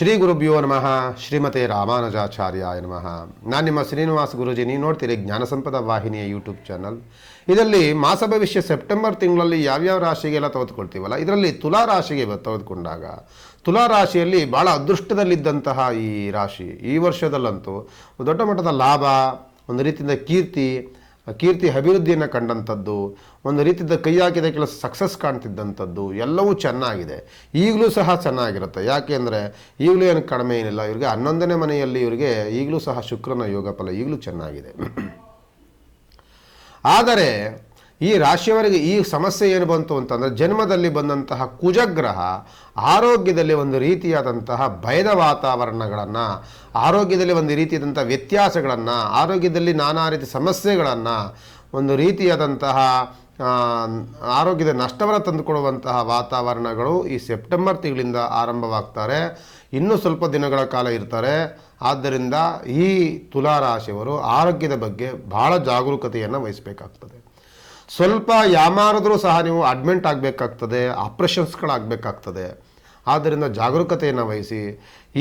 ಶ್ರೀ ಗುರುಭ್ಯೋ ನಮಃ. ಶ್ರೀಮತೆ ರಾಮಾನುಜಾಚಾರ್ಯಾಯ ನಮಃ. ನಾನು ನಿಮ್ಮ ಶ್ರೀನಿವಾಸ ಗುರುಜಿ. ನೀವು ನೋಡ್ತೀರಿ ಜ್ಞಾನಸಂಪದ ವಾಹಿನಿಯ ಯೂಟ್ಯೂಬ್ ಚಾನಲ್. ಇದರಲ್ಲಿ ಮಾಸ ಭವಿಷ್ಯ ಸೆಪ್ಟೆಂಬರ್ ತಿಂಗಳಲ್ಲಿ ಯಾವ್ಯಾವ ರಾಶಿಗೆಲ್ಲ ತೆಗೆದುಕೊಳ್ತೀವಲ್ಲ, ಇದರಲ್ಲಿ ತುಲಾ ರಾಶಿಗೆ ತೆಗೆದುಕೊಂಡಾಗ, ತುಲಾ ರಾಶಿಯಲ್ಲಿ ಭಾಳ ಅದೃಷ್ಟದಲ್ಲಿದ್ದಂತಹ ಈ ರಾಶಿ. ಈ ವರ್ಷದಲ್ಲಂತೂ ದೊಡ್ಡ ಮಟ್ಟದ ಲಾಭ, ಒಂದು ರೀತಿಯಿಂದ ಕೀರ್ತಿ ಕೀರ್ತಿ ಅಭಿವೃದ್ಧಿಯನ್ನು ಕಂಡಂಥದ್ದು, ಒಂದು ರೀತಿಯದ ಕೈ ಹಾಕಿದ ಕೆಲಸ ಸಕ್ಸಸ್ ಕಾಣ್ತಿದ್ದಂಥದ್ದು, ಎಲ್ಲವೂ ಚೆನ್ನಾಗಿದೆ. ಈಗಲೂ ಸಹ ಚೆನ್ನಾಗಿರುತ್ತೆ. ಯಾಕೆ ಅಂದರೆ, ಈಗಲೂ ಏನು ಕಡಿಮೆ ಏನಿಲ್ಲ. ಇವರಿಗೆ ಹನ್ನೊಂದನೇ ಮನೆಯಲ್ಲಿ ಇವರಿಗೆ ಈಗಲೂ ಸಹ ಶುಕ್ರನ ಯೋಗ ಫಲ ಈಗಲೂ ಚೆನ್ನಾಗಿದೆ. ಆದರೆ ಈ ರಾಶಿಯವರಿಗೆ ಈ ಸಮಸ್ಯೆ ಏನು ಬಂತು ಅಂತಂದರೆ ಜನ್ಮದಲ್ಲಿ ಬಂದಂತಹ ಕುಜಗ್ರಹ ಆರೋಗ್ಯದಲ್ಲಿ ಒಂದು ರೀತಿಯಾದಂತಹ ಭಯದ ವಾತಾವರಣಗಳನ್ನು, ಆರೋಗ್ಯದಲ್ಲಿ ಒಂದು ರೀತಿಯಾದಂಥ ವ್ಯತ್ಯಾಸಗಳನ್ನು, ಆರೋಗ್ಯದಲ್ಲಿ ನಾನಾ ರೀತಿ ಸಮಸ್ಯೆಗಳನ್ನು, ಒಂದು ರೀತಿಯಾದಂತಹ ಆರೋಗ್ಯದ ನಷ್ಟವನ್ನು ತಂದುಕೊಡುವಂತಹ ವಾತಾವರಣಗಳು ಈ ಸೆಪ್ಟೆಂಬರ್ ತಿಂಗಳಿಂದ ಆರಂಭವಾಗ್ತಾರೆ. ಇನ್ನೂ ಸ್ವಲ್ಪ ದಿನಗಳ ಕಾಲ ಇರ್ತಾರೆ. ಆದ್ದರಿಂದ ಈ ತುಲಾರಾಶಿಯವರು ಆರೋಗ್ಯದ ಬಗ್ಗೆ ಭಾಳ ಜಾಗರೂಕತೆಯನ್ನು ವಹಿಸಬೇಕಾಗ್ತದೆ. ಸ್ವಲ್ಪ ಯಾಮಾರಿದ್ರೂ ಸಹ ನೀವು ಅಡ್ಮಿಂಟ್ ಆಗಬೇಕಾಗ್ತದೆ ಆಪ್ರೇಷನ್ಸ್ಗಳಾಗಬೇಕಾಗ್ತದೆ ಆದ್ದರಿಂದ ಜಾಗರೂಕತೆಯನ್ನು ವಹಿಸಿ,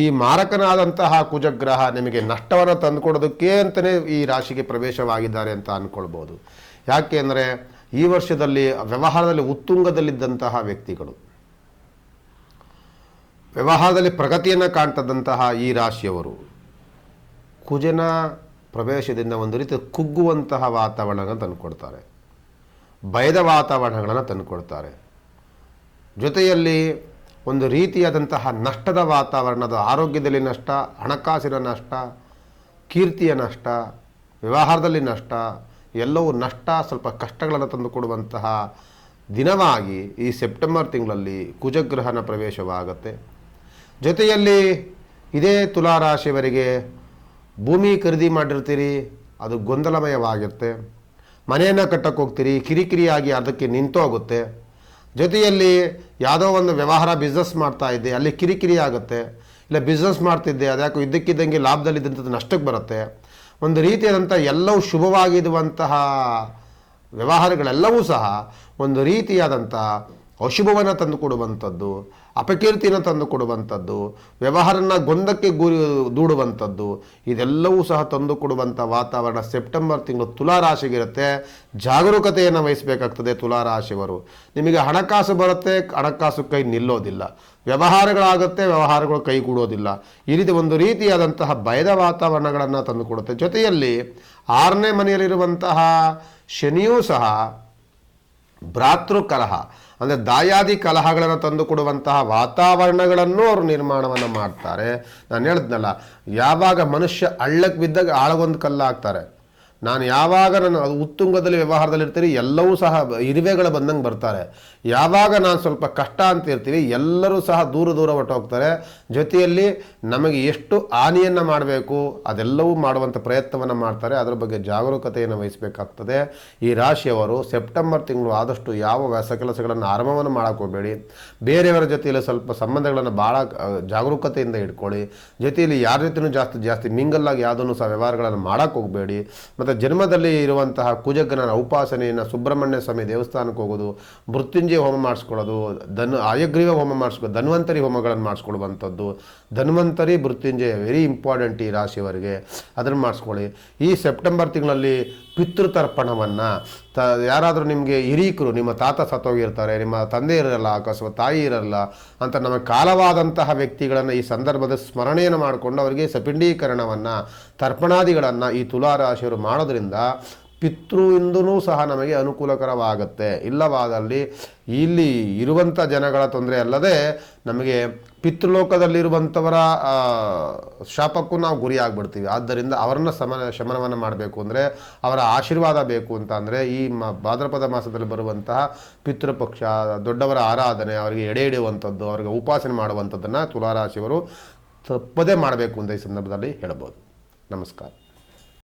ಈ ಮಾರಕನಾದಂತಹ ಕುಜಗ್ರಹ ನಿಮಗೆ ನಷ್ಟವನ್ನು ತಂದುಕೊಡೋದಕ್ಕೆ ಅಂತಲೇ ಈ ರಾಶಿಗೆ ಪ್ರವೇಶವಾಗಿದ್ದಾರೆ ಅಂತ ಅಂದ್ಕೊಳ್ಬೋದು ಯಾಕೆ ಅಂದರೆ, ಈ ವರ್ಷದಲ್ಲಿ ವ್ಯವಹಾರದಲ್ಲಿ ಉತ್ತುಂಗದಲ್ಲಿದ್ದಂತಹ ವ್ಯಕ್ತಿಗಳು, ವ್ಯವಹಾರದಲ್ಲಿ ಪ್ರಗತಿಯನ್ನು ಕಾಣ್ತದಂತಹ ಈ ರಾಶಿಯವರು, ಕುಜನ ಪ್ರವೇಶದಿಂದ ಒಂದು ರೀತಿ ಕುಗ್ಗುವಂತಹ ವಾತಾವರಣ ತಂದುಕೊಡ್ತಾರೆ. ಭಯದ ವಾತಾವರಣಗಳನ್ನು ತಂದುಕೊಡ್ತಾರೆ. ಜೊತೆಯಲ್ಲಿ ಒಂದು ರೀತಿಯಾದಂತಹ ನಷ್ಟದ ವಾತಾವರಣದ ಆರೋಗ್ಯದಲ್ಲಿ ನಷ್ಟ, ಹಣಕಾಸಿನ ನಷ್ಟ, ಕೀರ್ತಿಯ ನಷ್ಟ, ವ್ಯವಹಾರದಲ್ಲಿ ನಷ್ಟ, ಎಲ್ಲವೂ ನಷ್ಟ, ಸ್ವಲ್ಪ ಕಷ್ಟಗಳನ್ನು ತಂದುಕೊಡುವಂತಹ ದಿನವಾಗಿ ಈ ಸೆಪ್ಟೆಂಬರ್ ತಿಂಗಳಲ್ಲಿ ಕುಜಗ್ರಹನ ಪ್ರವೇಶವಾಗುತ್ತೆ. ಜೊತೆಯಲ್ಲಿ ಇದೇ ತುಲಾರಾಶಿಯವರಿಗೆ ಭೂಮಿ ಖರೀದಿ ಮಾಡಿರ್ತೀರಿ, ಅದು ಗೊಂದಲಮಯವಾಗಿರುತ್ತೆ. ಮನೆಯನ್ನು ಕಟ್ಟಕ್ಕೆ ಹೋಗ್ತೀರಿ, ಕಿರಿಕಿರಿಯಾಗಿ ಅದಕ್ಕೆ ನಿಂತೋಗುತ್ತೆ ಜೊತೆಯಲ್ಲಿ ಯಾವುದೋ ಒಂದು ವ್ಯವಹಾರ ಬಿಸ್ನೆಸ್ ಮಾಡ್ತಾ ಇದ್ದೆ, ಅಲ್ಲಿ ಕಿರಿಕಿರಿ ಆಗುತ್ತೆ. ಇಲ್ಲ ಬಿಸ್ನೆಸ್ ಮಾಡ್ತಿದ್ದೆ ಅದ್ಯಾಕೋ ಇದ್ದಕ್ಕಿದ್ದಂಗೆ ಲಾಭದಲ್ಲಿದ್ದಂಥದ್ದು ನಷ್ಟಕ್ಕೆ ಬರುತ್ತೆ. ಒಂದು ರೀತಿಯಾದಂಥ ಎಲ್ಲವೂ ಶುಭವಾಗಿರುವಂತಹ ವ್ಯವಹಾರಗಳೆಲ್ಲವೂ ಸಹ ಒಂದು ರೀತಿಯಾದಂಥ ಅಶುಭವನ್ನು ತಂದುಕೊಡುವಂಥದ್ದು ಅಪಕೀರ್ತಿಯನ್ನು ತಂದುಕೊಡುವಂಥದ್ದು ವ್ಯವಹಾರನ ಗೊಂದಕ್ಕೆ ಗುರಿ ದೂಡುವಂಥದ್ದು, ಇದೆಲ್ಲವೂ ಸಹ ತಂದುಕೊಡುವಂಥ ವಾತಾವರಣ ಸೆಪ್ಟೆಂಬರ್ ತಿಂಗಳು ತುಲಾರಾಶಿಗಿರುತ್ತೆ ಜಾಗರೂಕತೆಯನ್ನು ವಹಿಸಬೇಕಾಗ್ತದೆ ತುಲಾರಾಶಿಯವರು ನಿಮಗೆ ಹಣಕಾಸು ಬರುತ್ತೆ, ಹಣಕಾಸು ಕೈ ನಿಲ್ಲೋದಿಲ್ಲ. ವ್ಯವಹಾರಗಳಾಗುತ್ತೆ, ವ್ಯವಹಾರಗಳು ಕೈಗೂಡೋದಿಲ್ಲ ಈ ರೀತಿ ಒಂದು ರೀತಿಯಾದಂತಹ ಭಯದ ವಾತಾವರಣಗಳನ್ನು ತಂದುಕೊಡುತ್ತೆ ಜೊತೆಯಲ್ಲಿ ಆರನೇ ಮನೆಯಲ್ಲಿರುವಂತಹ ಶನಿಯೂ ಸಹ ಭ್ರಾತೃ ಕಲಹ ಅಂದರೆ ದಾಯಾದಿ ಕಲಹಗಳನ್ನು ತಂದುಕೊಡುವಂತಹ ವಾತಾವರಣಗಳನ್ನು ಅವರು ನಿರ್ಮಾಣವನ್ನು ಮಾಡ್ತಾರೆ. ನಾನು ಹೇಳಿದ್ನಲ್ಲ, ಯಾವಾಗ ಮನುಷ್ಯ ಹಳ್ಳಕ್ಕೆ ಬಿದ್ದಾಗ ಆಳಗೊಂದು ಕಲ್ಲು ಹಾಕ್ತಾರೆ ನಾನು ಯಾವಾಗ ನಾನು ಅದು ಉತ್ತುಂಗದಲ್ಲಿ ವ್ಯವಹಾರದಲ್ಲಿ ಇರ್ತೀರಿ ಎಲ್ಲವೂ ಸಹ ಇರುವೆಗಳು ಬಂದಂಗೆ ಬರ್ತಾರೆ. ಯಾವಾಗ ನಾನು ಸ್ವಲ್ಪ ಕಷ್ಟ ಅಂತ ಇರ್ತೀವಿ ಎಲ್ಲರೂ ಸಹ ದೂರ ದೂರ ಹೊರಟೋಗ್ತಾರೆ ಜೊತೆಯಲ್ಲಿ ನಮಗೆ ಎಷ್ಟು ಹಾನಿಯನ್ನು ಮಾಡಬೇಕು, ಅದೆಲ್ಲವೂ ಮಾಡುವಂಥ ಪ್ರಯತ್ನವನ್ನು ಮಾಡ್ತಾರೆ. ಅದರ ಬಗ್ಗೆ ಜಾಗರೂಕತೆಯನ್ನು ವಹಿಸಬೇಕಾಗ್ತದೆ. ಈ ರಾಶಿಯವರು ಸೆಪ್ಟೆಂಬರ್ ತಿಂಗಳು ಆದಷ್ಟು ಯಾವ ವ್ಯಾಸ ಕೆಲಸಗಳನ್ನು ಆರಂಭವನ್ನು ಮಾಡೋಕ್ಕೋಗಬೇಡಿ ಬೇರೆಯವರ ಜೊತೆಯಲ್ಲಿ ಸ್ವಲ್ಪ ಸಂಬಂಧಗಳನ್ನು ಭಾಳ ಜಾಗರೂಕತೆಯಿಂದ ಇಟ್ಕೊಳ್ಳಿ. ಜೊತೆಯಲ್ಲಿ ಯಾರ ಜೊತೆಯೂ ಜಾಸ್ತಿ ಜಾಸ್ತಿ ಮಿಂಗಲ್ಲಾಗಿ ಯಾವುದನ್ನು ಸಹ ವ್ಯವಹಾರಗಳನ್ನು ಮಾಡೋಕೆ ಹೋಗಬೇಡಿ. ಮತ್ತು ಜನ್ಮದಲ್ಲಿ ಇರುವಂತಹ ಕುಜಗ್ರನ ಉಪಾಸನೆಯನ್ನು ಸುಬ್ರಹ್ಮಣ್ಯ ಸ್ವಾಮಿ ದೇವಸ್ಥಾನಕ್ಕೆ ಹೋಗೋದು, ಮೃತ್ಯುಂಜಯ ಹೋಮ ಮಾಡಿಸ್ಕೊಳ್ಳೋದು, ಧನ್, ಆಯಗ್ರೀವ ಹೋಮ ಮಾಡಿಸ್ಕೊ, ಧನ್ವಂತರಿ ಹೋಮಗಳನ್ನು ಮಾಡಿಸ್ಕೊಳ್ಳುವಂಥದ್ದು, ಧನ್ವಂತರಿ, ಮೃತ್ಯುಂಜಯ ವೆರಿ ಇಂಪಾರ್ಟೆಂಟ್ ಈ ರಾಶಿಯವರಿಗೆ. ಅದನ್ನು ಮಾಡಿಸ್ಕೊಳ್ಳಿ. ಈ ಸೆಪ್ಟೆಂಬರ್ ತಿಂಗಳಲ್ಲಿ ಪಿತೃತರ್ಪಣವನ್ನು ಯಾರಾದರೂ ನಿಮಗೆ ಹಿರೀಕರು, ನಿಮ್ಮ ತಾತ ಸತ್ತೋಗಿರ್ತಾರೆ, ನಿಮ್ಮ ತಂದೆ ಇರಲ್ಲ ಅಕಸ್ಮಾತ್ ತಾಯಿ ಇರಲ್ಲ ಅಂತ ನಮಗೆ ಕಾಲವಾದಂತಹ ವ್ಯಕ್ತಿಗಳನ್ನು ಈ ಸಂದರ್ಭದ ಸ್ಮರಣೆಯನ್ನು ಮಾಡಿಕೊಂಡು ಅವರಿಗೆ ಸಪಿಂಡೀಕರಣವನ್ನು ತರ್ಪಣಾದಿಗಳನ್ನು ಈ ತುಲಾರಾಶಿಯವರು ಮಾಡೋದ್ರಿಂದ ಪಿತೃವಿಂದನೂ ಸಹ ನಮಗೆ ಅನುಕೂಲಕರವಾಗುತ್ತೆ. ಇಲ್ಲವಾದಲ್ಲಿ ಇಲ್ಲಿ ಇರುವಂಥ ಜನಗಳ ತೊಂದರೆ ಅಲ್ಲದೆ ನಮಗೆ ಪಿತೃಲೋಕದಲ್ಲಿರುವಂಥವರ ಶಾಪಕ್ಕೂ ನಾವು ಗುರಿಯಾಗ್ಬಿಡ್ತೀವಿ ಆದ್ದರಿಂದ ಅವರನ್ನು ಸಮನ ಶಮನವನ್ನು ಮಾಡಬೇಕು ಅಂದರೆ ಅವರ ಆಶೀರ್ವಾದ ಬೇಕು ಅಂತ ಅಂದರೆ ಈ ಮ, ಭಾದ್ರಪದ ಮಾಸದಲ್ಲಿ ಬರುವಂತಹ ಪಿತೃಪಕ್ಷ ದೊಡ್ಡವರ ಆರಾಧನೆ, ಅವರಿಗೆ ಎಡೆ ಹಿಡಿಯುವಂಥದ್ದು ಅವರಿಗೆ ಉಪಾಸನೆ ಮಾಡುವಂಥದ್ದನ್ನು ತುಲಾರಾಶಿಯವರು ತಪ್ಪದೇ ಮಾಡಬೇಕು ಅಂತ ಈ ಸಂದರ್ಭದಲ್ಲಿ ಹೇಳ್ಬೋದು. ನಮಸ್ಕಾರ.